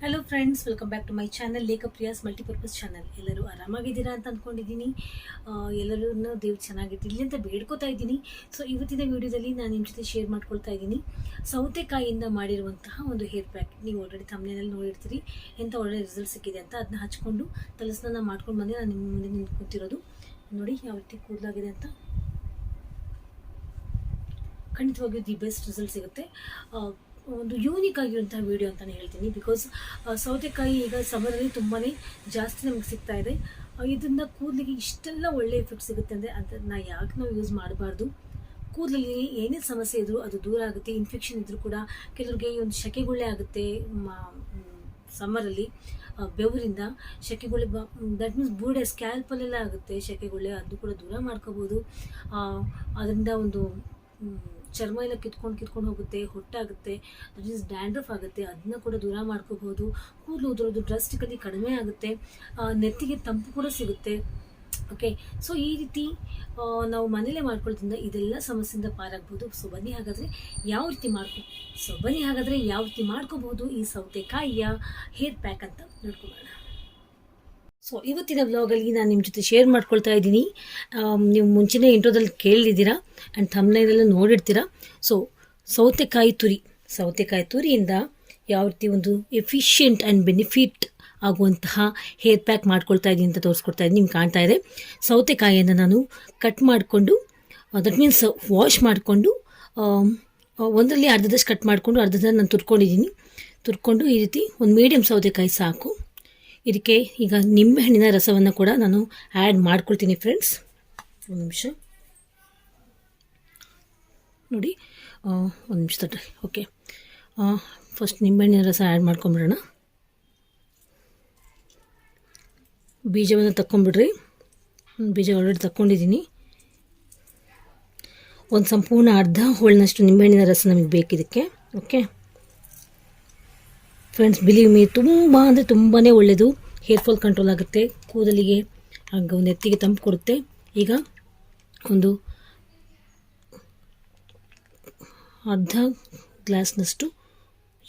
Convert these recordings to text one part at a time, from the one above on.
Hello friends welcome back to my channel Lekha Priya's multipurpose channel ಎಲ್ಲರೂ ಆರಾಮಾಗಿದ್ದೀರಾ ಅಂತ ಅಂದ್ಕೊಂಡಿದ್ದೀನಿ ಎಲ್ಲರೂ ದೇವ್ರು ಚೆನ್ನಾಗಿರ್ತಿರ್ಲಿ ಅಂತ ಬೇಡ್ಕೋತಾ ಇದ್ದೀನಿ. ಸೊ ಇವತ್ತಿನ ವಿಡಿಯೋದಲ್ಲಿ ನಾನು ನಿಮ್ಮ ಜೊತೆ ಶೇರ್ ಮಾಡ್ಕೊಳ್ತಾ ಇದ್ದೀನಿ. ಸೌತೆಕಾಯಿಯಿಂದ ಮಾಡಿರುವಂತಹ ಒಂದು ಹೇರ್ ಪ್ಯಾಕ್ ನೀವು ಆಲ್ರೆಡಿ ತಮ್ಮನೇನಲ್ಲಿ ನೋಡಿರ್ತೀರಿ. ಎಂಥ ಒಳ್ಳೆ ರಿಸಲ್ಟ್ ಸಿಕ್ಕಿದೆ ಅಂತ ಅದನ್ನ ಹಚ್ಕೊಂಡು ತಲಸ್ನ ಮಾಡ್ಕೊಂಡು ಬಂದೆ ನಾನು ನಿಮ್ಮ ಮುಂದೆ ನಿಂತ್ಕೊತಿರೋದು. ನೋಡಿ, ಯಾವ ರೀತಿ ಕೂದಲಾಗಿದೆ ಅಂತ. ಖಂಡಿತವಾಗಿಯೂ ದಿ ಬೆಸ್ಟ್ ರಿಸಲ್ಟ್ ಸಿಗುತ್ತೆ. ಒಂದು ಯೂನಿಕ್ ಆಗಿರುವಂತಹ ವಿಡಿಯೋ ಅಂತಲೇ ಹೇಳ್ತೀನಿ. ಬಿಕಾಸ್ ಸೌತೆಕಾಯಿ ಈಗ ಸಮರಲ್ಲಿ ತುಂಬಾ ಜಾಸ್ತಿ ನಮಗೆ ಸಿಗ್ತಾ ಇದೆ. ಇದರಿಂದ ಕೂದಲಿಗೆ ಇಷ್ಟೆಲ್ಲ ಒಳ್ಳೆ ಎಫೆಕ್ಟ್ ಸಿಗುತ್ತೆ ಅಂದರೆ ಅದನ್ನು ಯಾಕೆ ನಾವು ಯೂಸ್ ಮಾಡಬಾರ್ದು? ಕೂದಲಲ್ಲಿ ಏನೇ ಸಮಸ್ಯೆ ಇದ್ರೂ ಅದು ದೂರ ಆಗುತ್ತೆ ಇನ್ಫೆಕ್ಷನ್ ಇದ್ರೂ ಕೂಡ ಕೆಲವ್ರಿಗೆ ಒಂದು ಶಕೆಗುಳ್ಳೆ ಆಗುತ್ತೆ ಸಮ್ಮರಲ್ಲಿ ಬೆವರಿಂದ ಶೆಕೆಗುಳ್ಳೆ ದಟ್ ಮೀನ್ಸ್ ಬೂಡೆ ಸ್ಕ್ಯಾಲ್ಪಲ್ಲೆಲ್ಲ ಆಗುತ್ತೆ ಶೆಕೆಗುಳ್ಳೆ, ಅದು ಕೂಡ ದೂರ ಮಾಡ್ಕೋಬೋದು. ಅದರಿಂದ ಒಂದು ಚರ್ಮ ಎಲ್ಲ ಕಿತ್ಕೊಂಡು ಕಿತ್ಕೊಂಡು ಹೋಗುತ್ತೆ, ಹೊಟ್ಟಾಗುತ್ತೆ ಮೀನ್ಸ್ ಡ್ಯಾಂಡ್ರಫ್ ಆಗುತ್ತೆ ಅದನ್ನ ಕೂಡ ದೂರ ಮಾಡ್ಕೋಬಹುದು. ಕೂದಲು ಉದುರೋದು ಡ್ರಸ್ಟಿಕಲಿ ಕಡಿಮೆ ಆಗುತ್ತೆ. ನೆತ್ತಿಗೆ ತಂಪು ಕೂಡ ಸಿಗುತ್ತೆ. ಓಕೆ ಸೊ ಈ ರೀತಿ ನಾವು ಮನೇಲೆ ಮಾಡ್ಕೊಳ್ಳೋದ್ರಿಂದ ಇದೆಲ್ಲ ಸಮಸ್ಯೆಯಿಂದ ಪಾರಾಗ್ಬೋದು. ಸೊ ಬನ್ನಿ ಹಾಗಾದರೆ ಯಾವ ರೀತಿ ಮಾಡ್ಕೊ ಸೊ ಬನ್ನಿ ಹಾಗಾದರೆ ಯಾವ ರೀತಿ ಮಾಡ್ಕೋಬಹುದು ಈ ಸೌತೆಕಾಯಿಯ ಹೇರ್ ಪ್ಯಾಕ್ ಅಂತ ನೋಡ್ಕೊಳ್ಳೋಣ. ಸೊ ಇವತ್ತಿನ ವ್ಲಾಗಲ್ಲಿ ನಾನು ನಿಮ್ಮ ಜೊತೆ ಶೇರ್ ಮಾಡ್ಕೊಳ್ತಾ ಇದ್ದೀನಿ. ನೀವು ಮುಂಚೆನೇ ಇಂಟ್ರೋದಲ್ಲಿ ಕೇಳಿದ್ದೀರಾ ಆ್ಯಂಡ್ ಥಮ್ನೈಲೆಲ್ಲ ನೋಡಿರ್ತೀರಾ. ಸೊ ಸೌತೆಕಾಯಿ ತುರಿ. ಸೌತೆಕಾಯಿ ತುರಿಯಿಂದ ಯಾವ ರೀತಿ ಒಂದು ಎಫಿಷಿಯೆಂಟ್ ಆ್ಯಂಡ್ ಬೆನಿಫಿಟ್ ಆಗುವಂತಹ ಹೇರ್ ಪ್ಯಾಕ್ ಮಾಡ್ಕೊಳ್ತಾ ಇದ್ದೀನಿ ಅಂತ ತೋರಿಸ್ಕೊಡ್ತಾ ಇದ್ದೀನಿ, ನಿಮ್ಗೆ ಕಾಣ್ತಾ ಇದೆ. ಸೌತೆಕಾಯಿಯನ್ನು ನಾನು ಕಟ್ ಮಾಡಿಕೊಂಡು ದಟ್ ಮೀನ್ಸ್ ವಾಶ್ ಮಾಡಿಕೊಂಡು ಒಂದರಲ್ಲಿ ಅರ್ಧದಷ್ಟು ಕಟ್ ಮಾಡಿಕೊಂಡು ಅರ್ಧದ ನಾನು ತುರ್ಕೊಂಡಿದ್ದೀನಿ. ತುರ್ಕೊಂಡು ಈ ರೀತಿ ಒಂದು ಮೀಡಿಯಮ್ ಸೌತೆಕಾಯಿ ಸಾಕು. ಇದಕ್ಕೆ ಈಗ ನಿಂಬೆಹಣ್ಣಿನ ರಸವನ್ನು ಕೂಡ ನಾನು ಆ್ಯಡ್ ಮಾಡ್ಕೊಳ್ತೀನಿ ಫ್ರೆಂಡ್ಸ್ ಒಂದು ನಿಮಿಷ. ನೋಡಿ ಒಂದು ನಿಮಿಷ ತಟ್ಟೆ ಓಕೆ ಫಸ್ಟ್ ನಿಂಬೆಹಣ್ಣಿನ ರಸ ಆ್ಯಡ್ ಮಾಡ್ಕೊಂಬಿಡೋಣ ಬೀಜವನ್ನು ತಕ್ಕೊಂಬಿಡ್ರಿ ಬೀಜ ಆಲ್ರೆಡಿ ತಕ್ಕೊಂಡಿದ್ದೀನಿ ಒಂದು ಸಂಪೂರ್ಣ ಅರ್ಧ ಹೋಳಿನಷ್ಟು ನಿಂಬೆಹಣ್ಣಿನ ರಸ ನಮಗೆ ಬೇಕಿದಕ್ಕೆ. ಓಕೆ ಫ್ರೆಂಡ್ಸ್ ಬಿಲೀವ್ ಮೀ ತುಂಬ ಅಂದರೆ ತುಂಬಾ ಒಳ್ಳೆಯದು ಹೇರ್ ಫಾಲ್ ಕಂಟ್ರೋಲ್ ಆಗುತ್ತೆ. ಕೂದಲಿಗೆ ಹಾಗೆ ನೆತ್ತಿಗೆ ತಂಪು ಕೊಡುತ್ತೆ. ಈಗ ಒಂದು ಅರ್ಧ ಗ್ಲಾಸ್ನಷ್ಟು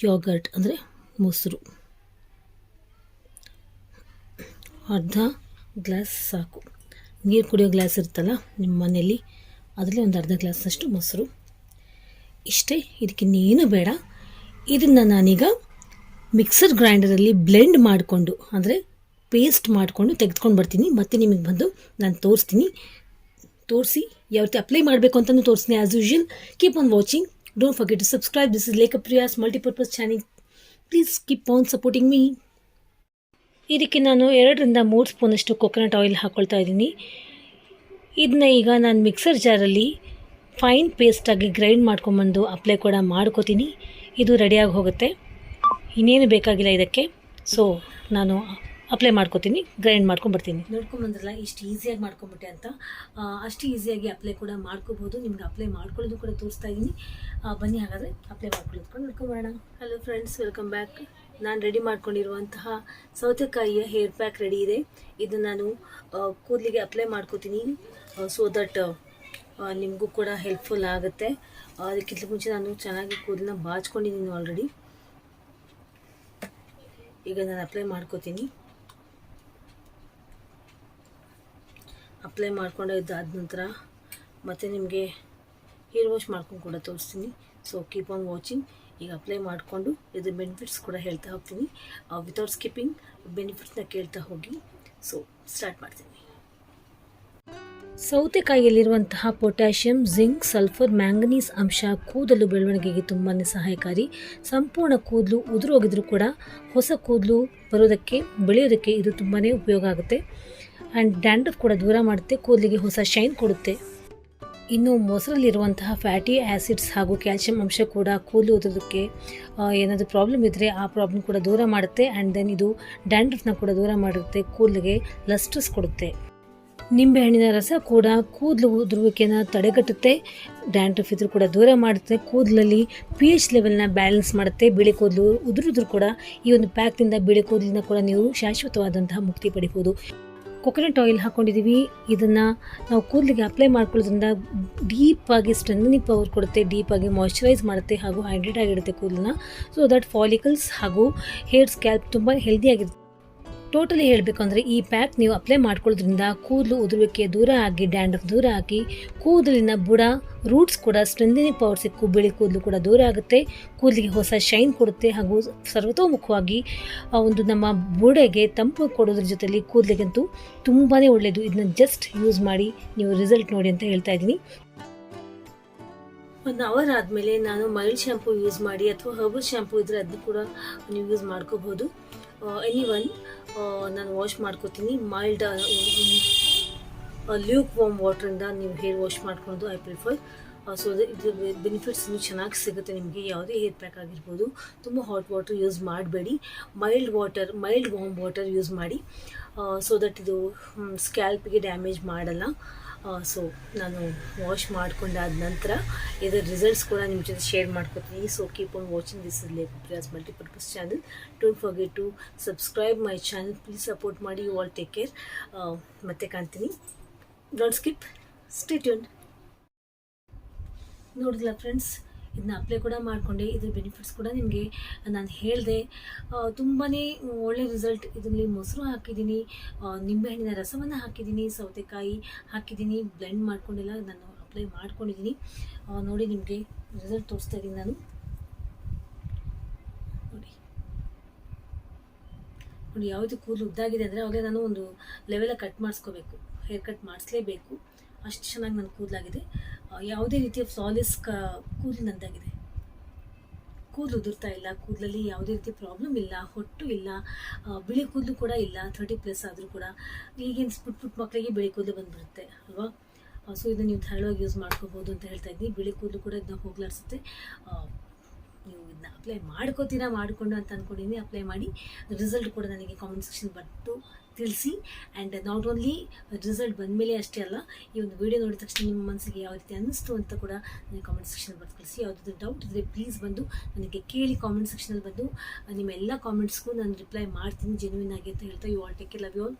ಯೋಗರ್ಟ್ ಅಂದರೆ ಮೊಸರು. ಅರ್ಧ ಗ್ಲಾಸ್ ಸಾಕು. ನೀರು ಕುಡಿಯೋ ಗ್ಲಾಸ್ ಇರುತ್ತಲ್ಲ ನಿಮ್ಮ ಮನೆಯಲ್ಲಿ, ಅದರಲ್ಲಿ ಒಂದು ಅರ್ಧ ಗ್ಲಾಸ್ನಷ್ಟು ಮೊಸರು. ಇಷ್ಟೇ, ಇದಕ್ಕಿನ್ನೇನು ಬೇಡ. ಇದನ್ನು ನಾನೀಗ ಮಿಕ್ಸರ್ ಗ್ರೈಂಡರಲ್ಲಿ ಬ್ಲೆಂಡ್ ಮಾಡಿಕೊಂಡು, ಅಂದರೆ ಪೇಸ್ಟ್ ಮಾಡಿಕೊಂಡು ತೆಗೆದುಕೊಂಡು ಬರ್ತೀನಿ. ಮತ್ತೆ ನಿಮಗೆ ಬಂದು ನಾನು ತೋರಿಸ್ತೀನಿ. ತೋರಿಸಿ ಯಾವ ರೀತಿ ಅಪ್ಲೈ ಮಾಡಬೇಕು ಅಂತಲೂ ತೋರಿಸ್ತೀನಿ. As usual keep on watching don't forget to subscribe this is Lake Priya's multipurpose channel please keep on supporting me ಇದಕ್ಕೆ ನಾನು ಎರಡರಿಂದ ಮೂರು ಸ್ಪೂನಷ್ಟು ಕೊಕೊನಟ್ ಆಯಿಲ್ ಹಾಕ್ಕೊಳ್ತಾ ಇದ್ದೀನಿ. ಇದನ್ನ ಈಗ ನಾನು ಮಿಕ್ಸರ್ ಜಾರಲ್ಲಿ ಫೈನ್ ಪೇಸ್ಟಾಗಿ ಗ್ರೈಂಡ್ ಮಾಡ್ಕೊಂಬಂದು ಅಪ್ಲೈ ಕೂಡ ಮಾಡ್ಕೋತೀನಿ. ಇದು ರೆಡಿಯಾಗಿ ಹೋಗುತ್ತೆ. ಇನ್ನೇನು ಬೇಕಾಗಿಲ್ಲ ಇದಕ್ಕೆ. ಸೊ ನಾನು ಅಪ್ಲೈ ಮಾಡ್ಕೋತೀನಿ ಗ್ರೈಂಡ್ ಮಾಡ್ಕೊಂಡ್ಬರ್ತೀನಿ. ನೋಡ್ಕೊಂಬಂದ್ರಲ್ಲ ಇಷ್ಟು ಈಸಿಯಾಗಿ ಮಾಡ್ಕೊಂಬಿಟ್ಟೆ ಅಂತ. ಅಷ್ಟು ಈಸಿಯಾಗಿ ಅಪ್ಲೈ ಕೂಡ ಮಾಡ್ಕೋಬೋದು. ನಿಮ್ಗೆ ಅಪ್ಲೈ ಮಾಡ್ಕೊಳ್ಳೋದು ಕೂಡ ತೋರಿಸ್ತಾ ಇದ್ದೀನಿ ಬನ್ನಿ ಹಾಗಾದರೆ ಅಪ್ಲೈ ಮಾಡ್ಕೊಳ್ಳೋದ್ಕೊಂಡು ನೋಡ್ಕೊಂಬರೋಣ ಹಲೋ ಫ್ರೆಂಡ್ಸ್ ವೆಲ್ಕಮ್ ಬ್ಯಾಕ್ ನಾನು ರೆಡಿ ಮಾಡ್ಕೊಂಡಿರುವಂತಹ ಸೌತೆಕಾಯಿಯ ಹೇರ್ ಪ್ಯಾಕ್ ರೆಡಿ ಇದೆ. ಇದು ನಾನು ಕೂದಲಿಗೆ ಅಪ್ಲೈ ಮಾಡ್ಕೋತೀನಿ. ಸೊ ದಟ್ ನಿಮಗೂ ಕೂಡ ಹೆಲ್ಪ್ಫುಲ್ ಆಗುತ್ತೆ. ಅದಕ್ಕಿಂತ ಮುಂಚೆ ನಾನು ಚೆನ್ನಾಗಿ ಕೂದಲನ್ನ ಬಾಚ್ಕೊಂಡಿದ್ದೀನಿ ಆಲ್ರೆಡಿ ಈಗ ನಾನು ಅಪ್ಲೈ ಮಾಡ್ಕೋತೀನಿ. ಅಪ್ಲೈ ಮಾಡ್ಕೊಂಡಿದ್ದಾದ ನಂತರ ಮತ್ತೆ ನಿಮಗೆ ಹೇರ್ ವಾಶ್ ಮಾಡ್ಕೊಂಡು ಕೂಡ ತೋರಿಸ್ತೀನಿ. ಸೊ ಕೀಪ್ ಆನ್ ವಾಚಿಂಗ್ ಈಗ ಅಪ್ಲೈ ಮಾಡಿಕೊಂಡು ಇದ್ರ ಬೆನಿಫಿಟ್ಸ್ ಕೂಡ ಹೇಳ್ತಾ ಹೋಗ್ತೀನಿ. ವಿತೌಟ್ ಸ್ಕಿಪ್ಪಿಂಗ್ ಬೆನಿಫಿಟ್ಸ್ನ ಕೇಳ್ತಾ ಹೋಗಿ. ಸೊ ಸ್ಟಾರ್ಟ್ ಮಾಡ್ತೀನಿ. ಸೌತೆಕಾಯಿಯಲ್ಲಿರುವಂತಹ ಪೊಟ್ಯಾಷಿಯಂ, ಜಿಂಕ್, ಸಲ್ಫರ್, ಮ್ಯಾಂಗನೀಸ್ ಅಂಶ ಕೂದಲು ಬೆಳವಣಿಗೆಗೆ ತುಂಬಾ ಸಹಾಯಕಾರಿ. ಸಂಪೂರ್ಣ ಕೂದಲು ಉದುರೋಗಿದ್ರೂ ಕೂಡ ಹೊಸ ಕೂದಲು ಬರೋದಕ್ಕೆ, ಬೆಳೆಯೋದಕ್ಕೆ ಇದು ತುಂಬಾ ಉಪಯೋಗ ಆಗುತ್ತೆ. ಆ್ಯಂಡ್ ಡ್ಯಾಂಡ್ರಫ್ ಕೂಡ ದೂರ ಮಾಡುತ್ತೆ, ಕೂದಲಿಗೆ ಹೊಸ ಶೈನ್ ಕೊಡುತ್ತೆ. ಇನ್ನು ಮೊಸರಲ್ಲಿರುವಂತಹ ಫ್ಯಾಟಿ ಆ್ಯಸಿಡ್ಸ್ ಹಾಗೂ ಕ್ಯಾಲ್ಶಿಯಂ ಅಂಶ ಕೂಡ ಕೂದಲು ಉದುರೋದಕ್ಕೆ ಏನಾದರೂ ಪ್ರಾಬ್ಲಮ್ ಇದ್ದರೆ ಆ ಪ್ರಾಬ್ಲಮ್ ಕೂಡ ದೂರ ಮಾಡುತ್ತೆ. ಆ್ಯಂಡ್ ದೆನ್ ಇದು ಡ್ಯಾಂಡ್ರಫ್ನ ಕೂಡ ದೂರ ಮಾಡುತ್ತೆ ಕೂದಲಿಗೆ ಲಸ್ಟರ್ಸ್ ಕೊಡುತ್ತೆ. ನಿಂಬೆಹಣ್ಣಿನ ರಸ ಕೂಡ ಕೂದಲು ಉದುರುವಿಕೆನ ತಡೆಗಟ್ಟುತ್ತೆ. ಡ್ಯಾಂಡ್ರಫ್ ಇದ್ರೂ ಕೂಡ ದೂರ ಮಾಡುತ್ತೆ. ಕೂದಲಲ್ಲಿ ಪಿ ಎಚ್ ಲೆವೆಲ್ನ ಬ್ಯಾಲೆನ್ಸ್ ಮಾಡುತ್ತೆ. ಬಿಳಿ ಕೂದಲು ಉದುರಿದ್ರೂ ಕೂಡ ಈ ಒಂದು ಪ್ಯಾಕ್ನಿಂದ ಬಿಳಿ ಕೂದಲಿನ ಕೂಡ ನೀವು ಶಾಶ್ವತವಾದಂತಹ ಮುಕ್ತಿ ಪಡಿಬೋದು. ಕೊಕೊನಟ್ ಆಯಿಲ್ ಹಾಕ್ಕೊಂಡಿದ್ದೀವಿ ಇದನ್ನು ನಾವು ಕೂದಲಿಗೆ ಅಪ್ಲೈ ಮಾಡ್ಕೊಳ್ಳೋದ್ರಿಂದ ಡೀಪಾಗಿ ಸ್ಟ್ರೆಂಗ್ನಿಂಗ್ ಪವರ್ ಕೊಡುತ್ತೆ. ಡೀಪಾಗಿ ಮಾಯ್ಶ್ಚರೈಸ್ ಮಾಡುತ್ತೆ ಹಾಗೂ ಹೈಡ್ರೇಟ್ ಆಗಿರುತ್ತೆ ಕೂದಲನ್ನ. ಸೊ ದಟ್ ಫಾಲಿಕಲ್ಸ್ ಹಾಗೂ ಹೇರ್ ಸ್ಕ್ಯಾಲ್ಪ್ ತುಂಬ ಹೆಲ್ದಿಯಾಗಿರುತ್ತೆ ಟೋಟಲಿ ಹೇಳಬೇಕು ಅಂದರೆ ಈ ಪ್ಯಾಕ್ ನೀವು ಅಪ್ಲೈ ಮಾಡ್ಕೊಳ್ಳೋದ್ರಿಂದ ಕೂದಲು ಉದುರುವಿಕೆ ದೂರ ಆಗಿ ಡ್ಯಾಂಡ್ರಫ್ ದೂರ ಆಗಿ, ಕೂದಲಿನ ಬುಡ ರೂಟ್ಸ್ ಕೂಡ ಸ್ಟ್ರೆಂದನಿಂಗ್ ಪವರ್ ಸಿಕ್ಕು, ಬಿಳಿ ಕೂದಲು ಕೂಡ ದೂರ ಆಗುತ್ತೆ. ಕೂದಲಿಗೆ ಹೊಸ ಶೈನ್ ಕೊಡುತ್ತೆ ಹಾಗೂ ಸರ್ವತೋಮುಖವಾಗಿ ಒಂದು ನಮ್ಮ ಬುಡೆಗೆ ತಂಪು ಕೊಡೋದ್ರ ಜೊತೆಲಿ ಕೂದಲಿಗಂತೂ ತುಂಬಾ ಒಳ್ಳೆಯದು ಇದನ್ನ ಜಸ್ಟ್ ಯೂಸ್ ಮಾಡಿ ನೀವು ರಿಸಲ್ಟ್ ನೋಡಿ ಅಂತ ಹೇಳ್ತಾ ಇದ್ದೀನಿ. ಒಂದು ಅವರ್ ಆದಮೇಲೆ ನಾನು ಮೈಲ್ಡ್ ಶ್ಯಾಂಪು ಯೂಸ್ ಮಾಡಿ ಅಥವಾ ಹರ್ಬಲ್ ಶ್ಯಾಂಪು ಇದ್ರೆ ಅದನ್ನು ಕೂಡ ನೀವು ಯೂಸ್ ಮಾಡ್ಕೋಬಹುದು ಎನಿ ಒನ್ ನಾನು ವಾಶ್ ಮಾಡ್ಕೋತೀನಿ. ಮೈಲ್ಡ್ ಲ್ಯೂಕ್ ವಾಮ್ ವಾಟ್ರಿಂದ ನೀವು ಹೇರ್ ವಾಶ್ ಮಾಡ್ಕೊಳೋದು ಐ ಪ್ರಿಫರ್ ಸೊ ಇದು ಬೆನಿಫಿಟ್ಸ್ ಇನ್ನೂ ಚೆನ್ನಾಗಿ ಸಿಗುತ್ತೆ ನಿಮಗೆ. ಯಾವುದೇ ಹೇರ್ ಪ್ಯಾಕ್ ಆಗಿರ್ಬೋದು. ತುಂಬ ಹಾಟ್ ವಾಟರ್ ಯೂಸ್ ಮಾಡಬೇಡಿ. Mild water mild warm water use ಮಾಡಿ. ಸೊ ದಟ್ ಇದು ಸ್ಕ್ಯಾಲ್ಪಿಗೆ ಡ್ಯಾಮೇಜ್ ಮಾಡಲ್ಲ. ಸೊ ನಾನು ವಾಶ್ ಮಾಡ್ಕೊಂಡಾದ ನಂತರ ಇದರ ರಿಸಲ್ಟ್ಸ್ ಕೂಡ ನಿಮ್ಮ ಜೊತೆ ಶೇರ್ ಮಾಡ್ಕೊತೀನಿ. So keep on watching this is Lake multipurpose channel don't forget to subscribe my channel please support ಮಾಡಿ ಯು ಆಲ್ ಟೇಕ್ ಕೇರ್ ಮತ್ತೆ ಕಾಣ್ತೀನಿ. ಡೋಂಟ್ ಸ್ಕಿಪ್ ಸ್ಟೇ ಟ್ಯೂನ್ ನೋಡಿದ್ಲ ಫ್ರೆಂಡ್ಸ್ ಇದನ್ನ ಅಪ್ಲೈ ಕೂಡ ಮಾಡಿಕೊಂಡೆ. ಇದ್ರ ಬೆನಿಫಿಟ್ಸ್ ಕೂಡ ನಿಮಗೆ ನಾನು ಹೇಳಿದೆ. ತುಂಬಾ ಒಳ್ಳೆ ರಿಸಲ್ಟ್ ಇದರಲ್ಲಿ ಮೊಸರು ಹಾಕಿದ್ದೀನಿ. ನಿಂಬೆಹಣ್ಣಿನ ರಸವನ್ನು ಹಾಕಿದ್ದೀನಿ. ಸೌತೆಕಾಯಿ ಹಾಕಿದ್ದೀನಿ. ಬ್ಲೆಂಡ್ ಮಾಡ್ಕೊಂಡೆಲ್ಲ ನಾನು ಅಪ್ಲೈ ಮಾಡ್ಕೊಂಡಿದ್ದೀನಿ. ನೋಡಿ ನಿಮಗೆ ರಿಸಲ್ಟ್ ತೋರಿಸ್ತಾ ಇದ್ದೀನಿ ನಾನು. ನೋಡಿ. ನೋಡಿ ಯಾವುದು ಕೂದಲು ಉದ್ದಾಗಿದೆ ಅಂದರೆ ಅವಾಗಲೇ ನಾನು ಒಂದು ಲೆವೆಲ ಕಟ್ ಮಾಡಿಸ್ಕೋಬೇಕು. ಹೇರ್ ಕಟ್ ಮಾಡಿಸ್ಲೇಬೇಕು. ಅಷ್ಟು ಚೆನ್ನಾಗಿ ನನ್ನ ಕೂದಲಾಗಿದೆ. ಯಾವುದೇ ರೀತಿಯ ಫ್ಲಾಲೆಸ್ ಕ, ಕೂದಲು ನಂದಾಗಿದೆ. ಕೂದಲು ಉದುರ್ತಾ ಇಲ್ಲ, ಕೂದಲಲ್ಲಿ ಯಾವುದೇ ರೀತಿ ಪ್ರಾಬ್ಲಮ್ ಇಲ್ಲ, ಹೊಟ್ಟು ಇಲ್ಲ ಬಿಳಿ ಕೂದಲು ಕೂಡ ಇಲ್ಲ ಥರ್ಟಿ ಪ್ಲಸ್ ಆದರೂ ಕೂಡ. ಈಗಿನ ಪುಟ್ ಪುಟ್ ಮಕ್ಕಳಿಗೆ ಬಿಳಿ ಕೂದಲು ಬಂದುಬಿಡುತ್ತೆ, ಅಲ್ವಾ? ಸೊ ಇದನ್ನು ನೀವು ಧಾರಾಳವಾಗಿ ಯೂಸ್ ಮಾಡ್ಕೋಬೋದು ಅಂತ ಹೇಳ್ತಾ ಇದ್ದೀನಿ ಬಿಳಿ ಕೂದಲು ಕೂಡ ಇದನ್ನ ಹೋಗ್ಲಾಡ್ಸುತ್ತೆ. ನೀವು ಇದನ್ನ ಅಪ್ಲೈ ಮಾಡ್ಕೋತೀರಾ ಮಾಡಿಕೊಂಡು ಅಂತ ಅಂದ್ಕೊಂಡಿದ್ದೀನಿ ಅಪ್ಲೈ ಮಾಡಿ. ರಿಸಲ್ಟ್ ಕೂಡ ನನಗೆ ಕಾಮೆಂಟ್ ಸೆಕ್ಷನ್ ಬಟ್ಟು ತಿಳಿಸಿ. ಆ್ಯಂಡ್ ನಾಟ್ ಓನ್ಲಿ ರಿಸಲ್ಟ್ ಬಂದಮೇಲೆ ಅಷ್ಟೇ ಅಲ್ಲ, ಈ ಒಂದು ವಿಡಿಯೋ ನೋಡಿದ ತಕ್ಷಣ ನಿಮ್ಮ ಮನಸ್ಸಿಗೆ ಯಾವ ರೀತಿ ಅನ್ನಿಸ್ತು ಅಂತ ಕೂಡ ನನಗೆ ಕಾಮೆಂಟ್ ಸೆಕ್ಷನ್ ಬರ್ದು ಕಳಿಸಿ ಯಾವುದಾದ್ರು ಡೌಟ್ ಇದ್ದರೆ ಪ್ಲೀಸ್ ಬಂದು ನನಗೆ ಕೇಳಿ ಕಾಮೆಂಟ್ ಸೆಕ್ಷನಲ್ಲಿ ಬಂದು, ನಿಮ್ಮ ಎಲ್ಲ ಕಾಮೆಂಟ್ಸ್ಗೂ ನಾನು ರಿಪ್ಲೈ ಮಾಡ್ತೀನಿ ಜೆನ್ಯೂನ್ ಆಗಿ ಅಂತ ಹೇಳ್ತಾ. You all take love you all